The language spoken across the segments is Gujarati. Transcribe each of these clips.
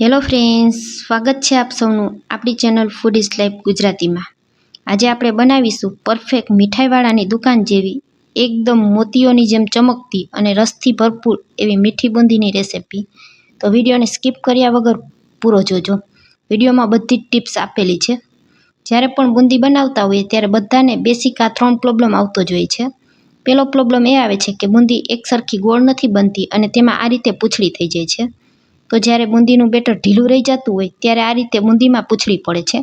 હેલો ફ્રેન્ડ્સ સ્વાગત છે આપ સૌનું આપણી ચેનલ ફૂડ ઇઝ લાઈફ ગુજરાતીમાં. આજે આપણે બનાવીશું પરફેક્ટ મીઠાઈવાળાની દુકાન જેવી, એકદમ મોતીઓની જેમ ચમકતી અને રસથી ભરપૂર એવી મીઠી બુંદીની રેસિપી તો વિડીયોને સ્કીપ કર્યા વગર પૂરો જોજો. વિડીયોમાં બધી જ ટિપ્સ આપેલી છે. જ્યારે પણ બુંદી બનાવતા હોઈએ ત્યારે બધાને બેસિક આ ત્રણ પ્રોબ્લેમ આવતો જ હોય છે. પહેલો પ્રોબ્લેમ એ આવે છે કે બુંદી એકસરખી ગોળ નથી બનતી અને તેમાં આ રીતે પૂછડી થઈ જાય છે. તો જ્યારે બુંદીનું બેટર ઢીલું રહી જતું હોય, ત્યારે આ રીતે બુંદીમાં પૂંછડી પડે છે.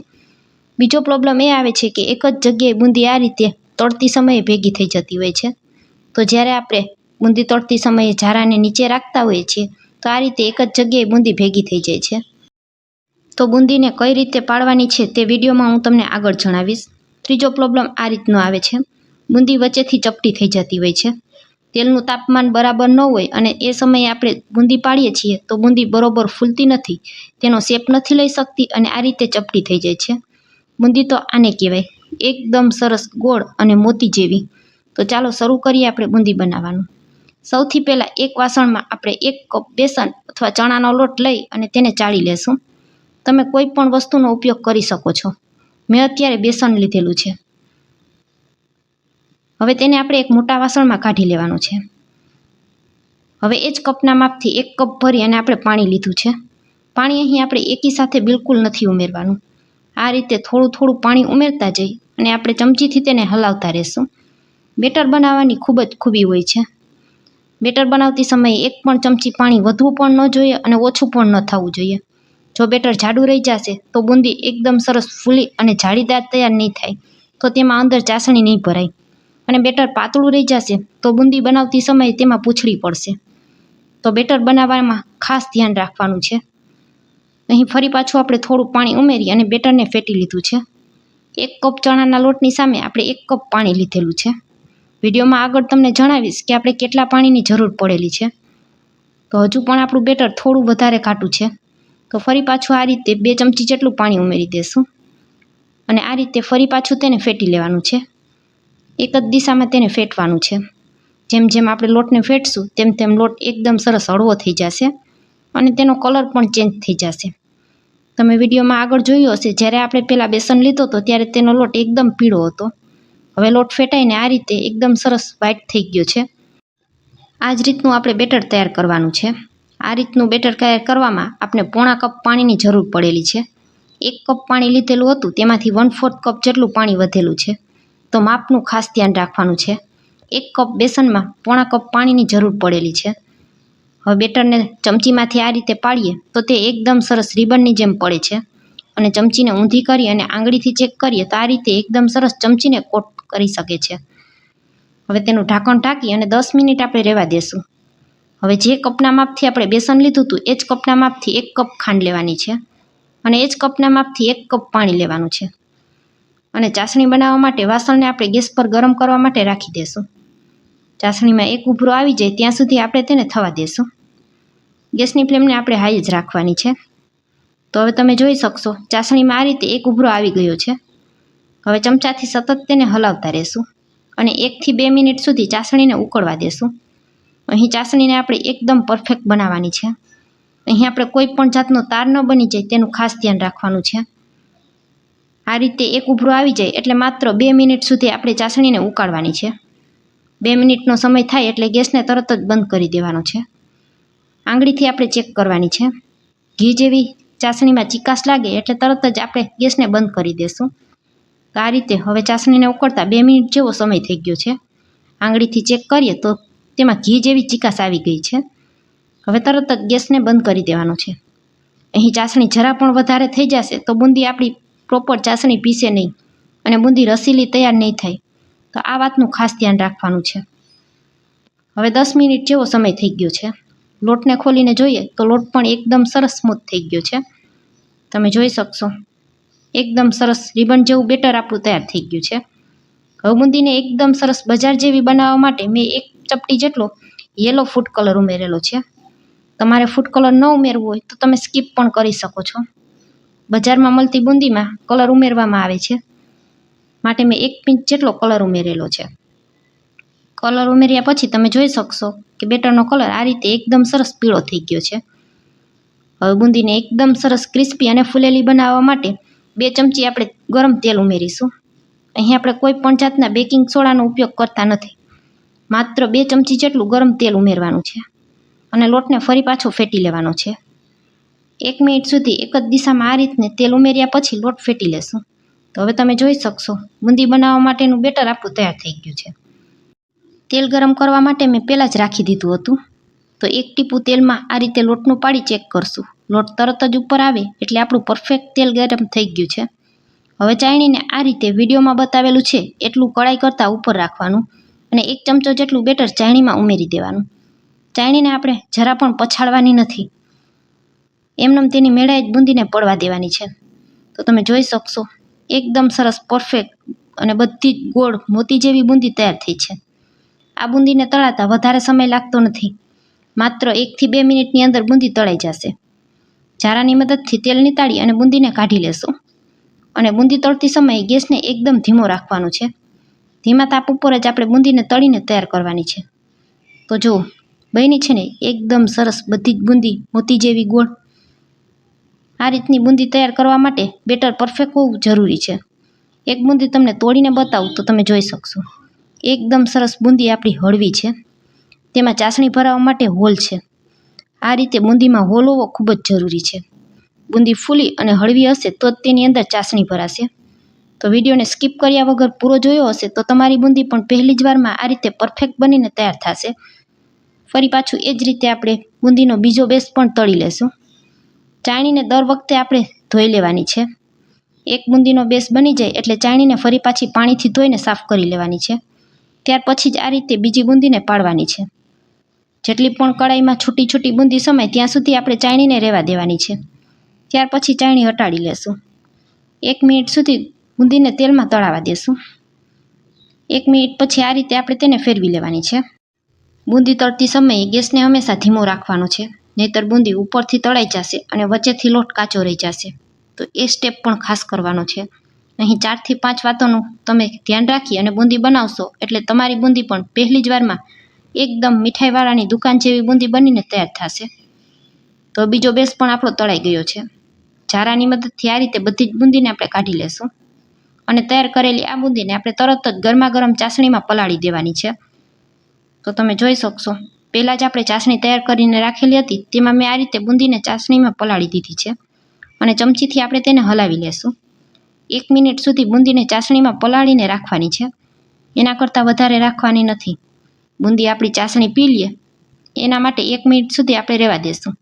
બીજો પ્રોબ્લેમ એ આવે છે કે એક જ જગ્યાએ બુંદી આ રીતે તળતી સમયે ભેગી થઈ જતી હોય છે. તો જ્યારે આપણે બુંદી તળતી સમયે ઝારાને નીચે રાખતા હોઈએ છીએ, તો આ રીતે એક જ જગ્યાએ બુંદી ભેગી થઈ જાય છે. તો બુંદીને કઈ રીતે પાડવાની છે તે વિડીયોમાં હું તમને આગળ જણાવીશ. ત્રીજો પ્રોબ્લેમ આ રીતનો આવે છે. બુંદી વચ્ચેથી ચપટી થઈ જતી હોય છે. તેલનું તાપમાન બરાબર ન હોય અને એ સમયે આપણે બુંદી પાડીએ છીએ, તો બુંદી બરોબર ફૂલતી નથી, તેનો શેપ નથી લઈ શકતી અને આ રીતે ચપટી થઈ જાય છે. બુંદી તો આને કહેવાય, એકદમ સરસ ગોળ અને મોતી જેવી. તો ચાલો શરૂ કરીએ આપણે બુંદી બનાવવાનું. સૌથી પહેલાં એક વાસણમાં આપણે એક કપ બેસન અથવા ચણાનો લોટ લઈ અને તેને ચાળી લેશું. તમે કોઈ પણ વસ્તુનો ઉપયોગ કરી શકો છો. મેં અત્યારે બેસન લીધેલું છે. હવે તેને આપણે એક મોટા વાસણમાં કાઢી લેવાનું છે. હવે એ જ કપના માપથી એક કપ ભરી અને આપણે પાણી લીધું છે. પાણી અહીં આપણે એકી સાથે બિલકુલ નથી ઉમેરવાનું. આ રીતે થોડું થોડું પાણી ઉમેરતા જઈ અને આપણે ચમચીથી તેને હલાવતા રહેશું. બેટર બનાવવાની ખૂબ જ ખૂબી હોય છે. બેટર બનાવતી સમયે એક પણ ચમચી પાણી વધવું પણ ન જોઈએ અને ઓછું પણ ન થવું જોઈએ. જો બેટર જાડું રહી જશે તો બુંદી એકદમ સરસ ફૂલી અને જાળીદાર તૈયાર નહીં થાય. તો તેમાં અંદર ચાસણી નહીં ભરાય. અને બેટર પાતળું રહી જશે, તો બુંદી બનાવતી સમયે તેમાં પૂંછડી પડશે. તો બેટર બનાવવામાં ખાસ ધ્યાન રાખવાનું છે. અહીં ફરી પાછું આપણે થોડું પાણી ઉમેરી અને બેટરને ફેટી લીધું છે. એક કપ ચણાના લોટની સામે આપણે એક કપ પાણી લીધેલું છે. વિડીયોમાં આગળ તમને જણાવીશ કે આપણે કેટલા પાણીની જરૂર પડેલી છે. તો હજુ પણ આપણું બેટર થોડું વધારે ઘાટું છે. તો ફરી પાછું આ રીતે બે ચમચી જેટલું પાણી ઉમેરી દેશું. અને આ રીતે ફરી પાછું તેને ફેટી લેવાનું છે. એક જ દિશામાં તેને ફેટવાનું છે. જેમ જેમ આપણે લોટને ફેટશું, તેમ તેમ લોટ એકદમ સરસ હળવો થઈ જશે અને તેનો કલર પણ ચેન્જ થઈ જશે. તમે વિડીયોમાં આગળ જોયું હશે, જ્યારે આપણે પહેલાં બેસન લીધો હતો ત્યારે તેનો લોટ એકદમ પીળો હતો. હવે લોટ ફેટાઈને આ રીતે એકદમ સરસ વ્હાઇટ થઈ ગયો છે. આ જ રીતનું આપણે બેટર તૈયાર કરવાનું છે. આ રીતનું બેટર તૈયાર કરવામાં આપણે પોણા કપ પાણીની જરૂર પડેલી છે. એક કપ પાણી લીધેલું હતું, તેમાંથી વન ફોર્થ કપ જેટલું પાણી વધેલું છે. તો માપનું ખાસ ધ્યાન રાખવાનું છે. એક કપ બેસનમાં પોણા કપ પાણીની જરૂર પડેલી છે. હવે બેટરને ચમચીમાંથી આ રીતે પાડીએ તો તે એકદમ સરસ રિબનની જેમ પડે છે. અને ચમચીને ઊંધી કરી અને આંગળીથી ચેક કરીએ તો આ રીતે એકદમ સરસ ચમચીને કોટ કરી શકે છે. હવે તેનું ઢાંકણ ઢાંકી અને દસ મિનિટ આપણે રહેવા દેશું. હવે જે કપના માપથી આપણે બેસન લીધું હતું એ જ કપના માપથી એક કપ ખાંડ લેવાની છે. અને એ જ કપના માપથી એક કપ પાણી લેવાનું છે. અને ચાસણી બનાવવા માટે વાસણને આપણે ગેસ પર ગરમ કરવા માટે રાખી દેશું. ચાસણીમાં એક ઉભરો આવી જાય ત્યાં સુધી આપણે તેને થવા દેશું. ગેસની ફ્લેમને આપણે હાઈ જ રાખવાની છે. તો હવે તમે જોઈ શકશો, ચાસણીમાં આ રીતે એક ઉભરો આવી ગયો છે. હવે ચમચાથી સતત તેને હલાવતા રહેશું અને એકથી બે મિનિટ સુધી ચાસણીને ઉકળવા દેશું. અહીં ચાસણીને આપણે એકદમ પરફેક્ટ બનાવવાની છે. અહીં આપણે કોઈ પણ જાતનો તાર ન બની જાય તેનું ખાસ ધ્યાન રાખવાનું છે. આ રીતે એક ઉભરો આવી જાય એટલે માત્ર બે મિનિટ સુધી આપણે ચાસણીને ઉકાળવાની છે. બે મિનિટનો સમય થાય એટલે ગેસને તરત જ બંધ કરી દેવાનો છે. આંગળીથી આપણે ચેક કરવાની છે. ઘી જેવી ચાસણીમાં ચિકાસ લાગે એટલે તરત જ આપણે ગેસને બંધ કરી દેશું. આ રીતે હવે ચાસણીને ઉકળતા બે મિનિટ જેવો સમય થઈ ગયો છે. આંગળીથી ચેક કરીએ તો તેમાં ઘી જેવી ચિકાસ આવી ગઈ છે. હવે તરત જ ગેસને બંધ કરી દેવાનો છે. અહીં ચાસણી જરા પણ વધારે થઈ જશે તો બુંદી આપણી પ્રોપર ચાસણી પીસે નહીં અને બુંદી રસીલી તૈયાર નહીં થાય. તો આ વાતનું ખાસ ધ્યાન રાખવાનું છે. હવે દસ મિનિટ જેવો સમય થઈ ગયો છે. લોટને ખોલીને જોઈએ તો લોટ પણ એકદમ સરસ સ્મૂથ થઈ ગયો છે. તમે જોઈ શકશો. એકદમ સરસ રિબન જેવું બેટર આપણું તૈયાર થઈ ગયું છે. હવે બુંદીને એકદમ સરસ બજાર જેવી બનાવવા માટે મેં એક ચપટી જેટલો યલો ફૂડ કલર ઉમેરેલો છે. તમારે ફૂડ કલર ન ઉમેરવો હોય તો તમે સ્કીપ પણ કરી શકો છો. બજારમાં મળતી બુંદીમાં કલર ઉમેરવામાં આવે છે. માટે મેં એક પિંચ જેટલો કલર ઉમેરેલો છે. કલર ઉમેર્યા પછી તમે જોઈ શકશો કે બેટરનો કલર આ રીતે એકદમ સરસ પીળો થઈ ગયો છે. હવે બુંદીને એકદમ સરસ ક્રિસ્પી અને ફૂલેલી બનાવવા માટે બે ચમચી આપણે ગરમ તેલ ઉમેરીશું. અહીં આપણે કોઈ પણ જાતના બેકિંગ સોડાનો ઉપયોગ કરતા નથી. માત્ર બે ચમચી જેટલું ગરમ તેલ ઉમેરવાનું છે. અને લોટને ફરી પાછો ફેટી લેવાનો છે. એક મિનિટ સુધી એક જ દિશામાં આ રીતને તેલ ઉમેર્યા પછી લોટ ફેટી લેશું. તો હવે તમે જોઈ શકશો, બુંદી બનાવવા માટેનું બેટર આપણું તૈયાર થઈ ગયું છે. તેલ ગરમ કરવા માટે મેં પહેલાં જ રાખી દીધું હતું. તો એક ટીપું તેલમાં આ રીતે લોટનું પાડી ચેક કરશું. લોટ તરત જ ઉપર આવે એટલે આપણું પરફેક્ટ તેલ ગરમ થઈ ગયું છે. હવે ચાણીને આ રીતે વિડીયોમાં બતાવેલું છે એટલું કડાઈ કરતાં ઉપર રાખવાનું અને એક ચમચો જેટલું બેટર ચાણીમાં ઉમેરી દેવાનું. ચાઈણીને આપણે જરા પણ પછાડવાની નથી. એમનેમ તેની મેળાએ જ બુંદીને પડવા દેવાની છે. તો તમે જોઈ શકશો, એકદમ સરસ પરફેક્ટ અને બધી જ ગોળ મોતી જેવી બુંદી તૈયાર થઈ છે. આ બુંદીને તળાતા વધારે સમય લાગતો નથી. માત્ર એકથી બે મિનિટની અંદર બુંદી તળાઈ જશે. ઝારાની મદદથી તેલ નીતાળી અને બુંદીને કાઢી લેશું. અને બુંદી તળતી સમયે ગેસને એકદમ ધીમો રાખવાનો છે. ધીમા તાપ ઉપર જ આપણે બુંદીને તળીને તૈયાર કરવાની છે. તો જુઓ, બની છે ને એકદમ સરસ બધી જ બુંદી મોતી જેવી ગોળ. આ રીતની બુંદી તૈયાર કરવા માટે બેટર પરફેક્ટ હોવું જરૂરી છે. એક બુંદી તમને તોડીને બતાવું તો તમે જોઈ શકશો. એકદમ સરસ બુંદી આપણી હળવી છે. તેમાં ચાસણી ભરાવવા માટે હોલ છે. આ રીતે બુંદીમાં હોલ હોવો ખૂબ જ જરૂરી છે. બુંદી ફૂલી અને હળવી હશે તો જ તેની અંદર ચાસણી ભરાશે. તો વિડીયોને સ્કીપ કર્યા વગર પૂરો જોયો હશે તો તમારી બુંદી પણ પહેલી જ વારમાં આ રીતે પરફેક્ટ બનીને તૈયાર થશે. ફરી પાછું એ જ રીતે આપણે બુંદીનો બીજો બેસ પણ તળી લેશું. ચાણીને દર વખતે આપણે ધોઈ લેવાની છે. એક બુંદીનો બેસ બની જાય એટલે ચાણીને ફરી પાછી પાણીથી ધોઈને સાફ કરી લેવાની છે. ત્યાર પછી જ આ રીતે બીજી બુંદીને પાડવાની છે. જેટલી પણ કડાઈમાં છૂટી છૂટી બુંદી સમાય ત્યાં સુધી આપણે ચાણીને રહેવા દેવાની છે. ત્યાર પછી ચાણી હટાડી લેશું. એક મિનિટ સુધી બુંદીને તેલમાં તળાવા દેશું. એક મિનિટ પછી આ રીતે આપણે તેને ફેરવી લેવાની છે. બુંદી તળતી સમયે ગેસને હંમેશા ધીમો રાખવાનો છે. નહીતર બુંદી ઉપરથી તળાઈ જશે અને વચ્ચેથી લોટ કાચો રહી જશે. તો એ સ્ટેપ પણ ખાસ કરવાનો છે. અહીં ચારથી પાંચ વાતોનું તમે ધ્યાન રાખી અને બુંદી બનાવશો એટલે તમારી બુંદી પણ પહેલી જ વારમાં એકદમ મીઠાઈવાળાની દુકાન જેવી બુંદી બનીને તૈયાર થશે. તો બીજો બેસ પણ આપણો તળાઈ ગયો છે. જારાની મદદથી આ રીતે બધી જ બુંદીને આપણે કાઢી લેશું. અને તૈયાર કરેલી આ બુંદીને આપણે તરત જ ગરમા ગરમ ચાસણીમાં પલાળી દેવાની છે. તો તમે જોઈ શકશો. પહેલાં જ આપણે ચાસણી તૈયાર કરીને રાખેલી હતી, તેમાં મેં આ રીતે બુંદીને ચાસણીમાં પલાળી દીધી છે. અને ચમચીથી આપણે તેને હલાવી લેશું. એક મિનિટ સુધી બુંદીને ચાસણીમાં પલાળીને રાખવાની છે. એના કરતાં વધારે રાખવાની નથી. બુંદી આપણી ચાસણી પી લઈએ એના માટે એક મિનિટ સુધી આપણે રહેવા દેશું.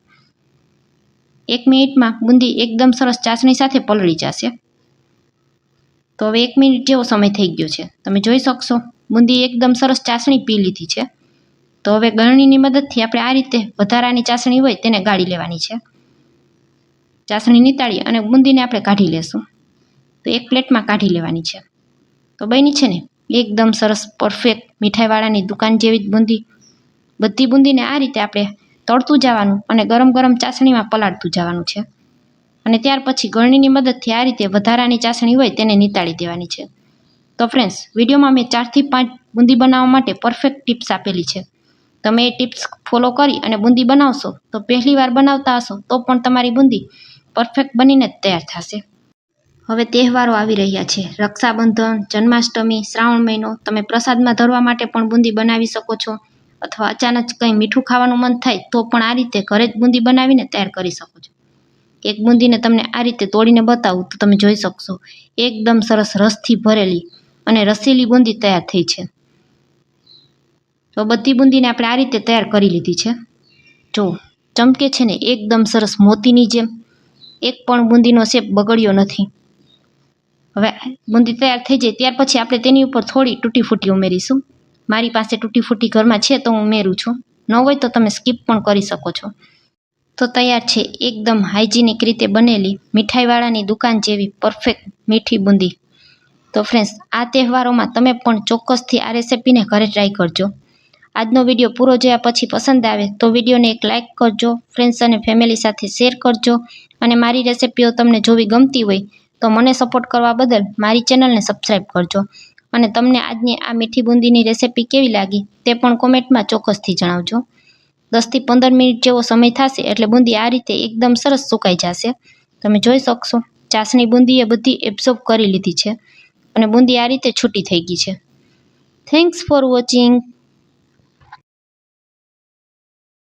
એક મિનિટમાં બુંદી એકદમ સરસ ચાસણી સાથે પલળી જશે. તો હવે એક મિનિટ જેવો સમય થઈ ગયો છે. તમે જોઈ શકશો, બુંદી એકદમ સરસ ચાસણી પી લીધી છે. તો હવે ગળણીની મદદથી આપણે આ રીતે વધારાની ચાસણી હોય તેને ગાળી લેવાની છે. ચાસણી નીતાળી અને બુંદીને આપણે કાઢી લેશું. તો એક પ્લેટમાં કાઢી લેવાની છે. તો બની છે ને, એકદમ સરસ પરફેક્ટ મીઠાઈવાળાની દુકાન જેવી જ બુંદી. બધી બુંદીને આ રીતે આપણે તળતું જવાનું અને ગરમ ગરમ ચાસણીમાં પલાળતું જવાનું છે. અને ત્યાર પછી ગળણીની મદદથી આ રીતે વધારાની ચાસણી હોય તેને નીતાળી દેવાની છે. તો ફ્રેન્ડ્સ વિડીયોમાં મેં ચારથી પાંચ બુંદી બનાવવા માટે પરફેક્ટ ટિપ્સ આપેલી છે. તમે એ ટિપ્સ ફોલો કરી અને બુંદી બનાવશો, તો પહેલી વાર બનાવતા હશો, તો પણ તમારી બુંદી પરફેક્ટ બનીને જ તૈયાર થશે. હવે તહેવારો આવી રહ્યા છે. રક્ષાબંધન, જન્માષ્ટમી, શ્રાવણ મહિનો, તમે પ્રસાદમાં ધરવા માટે પણ બુંદી બનાવી શકો છો. અથવા અચાનક કંઈ મીઠું ખાવાનું મન થાય, તો પણ આ રીતે ઘરે જ બુંદી બનાવીને તૈયાર કરી શકો છો. એક બુંદીને તમને આ રીતે તોડીને બતાવું તો તમે જોઈ શકશો. એકદમ સરસ રસથી ભરેલી અને રસીલી બુંદી તૈયાર થઈ છે. તો બધી બુંદીને આપણે આ રીતે તૈયાર કરી લીધી છે. જો, ચમકે છે ને એકદમ સરસ મોતીની જેમ. એક પણ બુંદીનો શેપ બગડ્યો નથી. હવે બુંદી તૈયાર થઈ જાય ત્યાર પછી આપણે તેની ઉપર થોડી તૂટી ફૂટી ઉમેરીશું. મારી પાસે તૂટી ફૂટી ઘરમાં છે તો હું ઉમેરું છું. ન હોય તો તમે સ્કીપ પણ કરી શકો છો. તો તૈયાર છે, એકદમ હાઇજીનિક રીતે બનેલી મીઠાઈવાળાની દુકાન જેવી પરફેક્ટ મીઠી બુંદી. તો ફ્રેન્ડ્સ, આ તહેવારોમાં તમે પણ ચોક્કસથી આ રેસિપીને ઘરે ટ્રાય કરજો. આજનો વીડિયો પૂરો જોયા પછી પસંદ આવે તો વિડીયોને એક લાઇક કરજો ફ્રેન્ડ્સ અને ફેમિલી સાથે શેર કરજો અને મારી રેસિપીઓ તમને જોવી ગમતી હોય તો મને સપોર્ટ કરવા બદલ મારી ચેનલને સબસ્ક્રાઈબ કરજો. અને તમને આજની આ મીઠી બુંદીની રેસિપી કેવી લાગી તે પણ કોમેન્ટમાં ચોક્કસથી જણાવજો. દસથી પંદર મિનિટ જેવો સમય થશે એટલે બુંદી આ રીતે એકદમ સરસ સુકાઈ જશે. તમે જોઈ શકશો, ચાસણી બુંદીએ બધી એબ્ઝોર્બ કરી લીધી છે અને બુંદી આ રીતે છૂટી થઈ ગઈ છે. Thanks for watching